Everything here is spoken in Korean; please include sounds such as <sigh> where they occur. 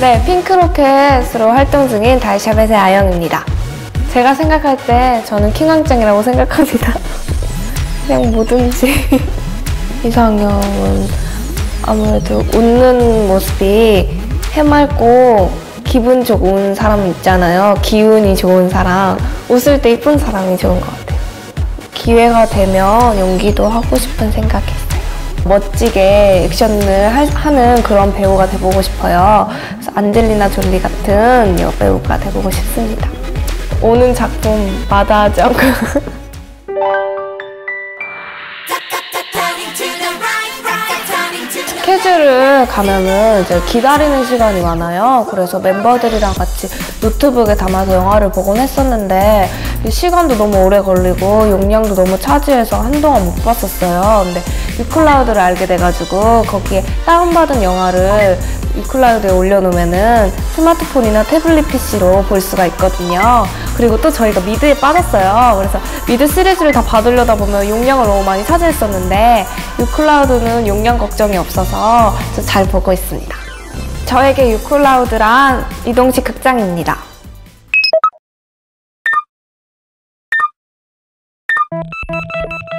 네, 핑크로켓으로 활동 중인 달샤벳의 아영입니다. 제가 생각할 때 저는 킹왕짱이라고 생각합니다. <laughs> 그냥 뭐든지. <laughs> 이상형은 아무래도 웃는 모습이 해맑고 기분 좋은 사람 있잖아요. 기운이 좋은 사람. 웃을 때 이쁜 사람이 좋은 것 같아요. 기회가 되면 연기도 하고 싶은 생각이 있어요. 멋지게 액션을 하, 하는 그런 배우가 돼보고 싶어요. 그래서 안젤리나 졸리 같은 여배우가 돼보고 싶습니다. 오는 작품 마다 하지 않고 스케줄을 가면은 이제 기다리는 시간이 많아요. 그래서 멤버들이랑 같이 노트북에 담아서 영화를 보곤 했었는데 시간도 너무 오래 걸리고 용량도 너무 차지해서 한동안 못 봤었어요. 근데 유클라우드를 알게 돼가지고 거기에 다운받은 영화를 유클라우드에 올려놓으면은 스마트폰이나 태블릿 PC로 볼 수가 있거든요. 그리고 또 저희가 미드에 빠졌어요. 그래서 미드 시리즈를 다 받으려다 보면 용량을 너무 많이 차지했었는데 유클라우드는 용량 걱정이 없어서 잘 보고 있습니다. 저에게 유클라우드란 이동식 극장입니다. Thank you.